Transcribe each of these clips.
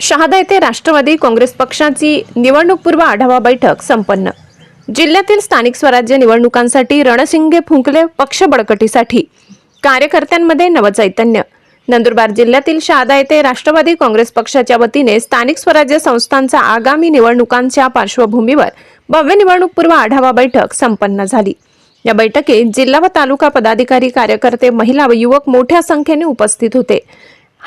शहादा येथे राष्ट्रवादी काँग्रेस पक्षाची निवडणूकपूर्व आढावा बैठक संपन्न. जिल्ह्यातील स्थानिक स्वराज्य निवडणुकांसाठी रणसिंगे फुंकले पक्ष बळकटीसाठी. कार्यकर्त्यांमध्ये नवचैतन्य. नंदुरबार जिल्ह्यातील शहादा येथे राष्ट्रवादी काँग्रेस पक्षाच्या वतीने स्थानिक स्वराज्य संस्थांचा आगामी निवडणुकांच्या पार्श्वभूमीवर भव्य निवडणूकपूर्व आढावा बैठक संपन्न झाली. या बैठकीत जिल्हा व तालुका पदाधिकारी कार्यकर्ते महिला व युवक मोठ्या संख्येने उपस्थित होते.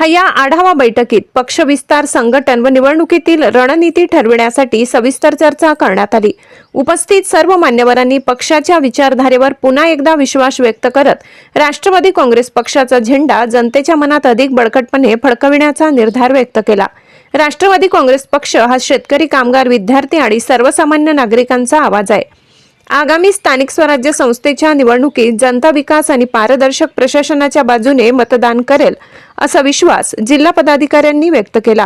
हा या आढावा बैठकीत पक्ष विस्तार संघटन व निवडणुकीतील रणनीती ठरविण्यासाठी सविस्तर चर्चा करण्यात आली. उपस्थित सर्व मान्यवरांनी पक्षाच्या विचारधारेवर पुन्हा एकदा विश्वास व्यक्त करत राष्ट्रवादी काँग्रेस पक्षाचा झेंडा जनतेच्या मनात अधिक बळकटपणे फडकविण्याचा निर्धार व्यक्त केला. राष्ट्रवादी काँग्रेस पक्ष हा शेतकरी कामगार विद्यार्थी आणि सर्वसामान्य नागरिकांचा आवाज आहे. आगामी स्थानिक स्वराज्य संस्थेच्या निवडणुकीत जनता विकास आणि पारदर्शक प्रशासनाच्या बाजूने मतदान करेल असा विश्वास जिल्हा पदाधिकाऱ्यांनी व्यक्त केला.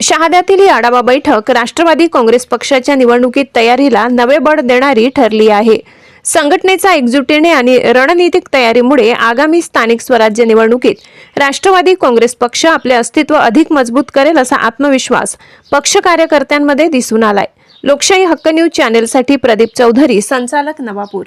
शहाद्यातील ही आढावा बैठक राष्ट्रवादी काँग्रेस पक्षाच्या निवडणुकीत तयारीला नवे बळ देणारी ठरली आहे. संघटनेचा एकजुटीने आणि रणनीतिक तयारीमुळे आगामी स्थानिक स्वराज्य निवडणुकीत राष्ट्रवादी काँग्रेस पक्ष आपले अस्तित्व अधिक मजबूत करेल असा आत्मविश्वास पक्ष कार्यकर्त्यांमध्ये दिसून आलाय. लोकशाही हक्क न्यूज चॅनेलसाठी प्रदीप चौधरी संचालक नवापूर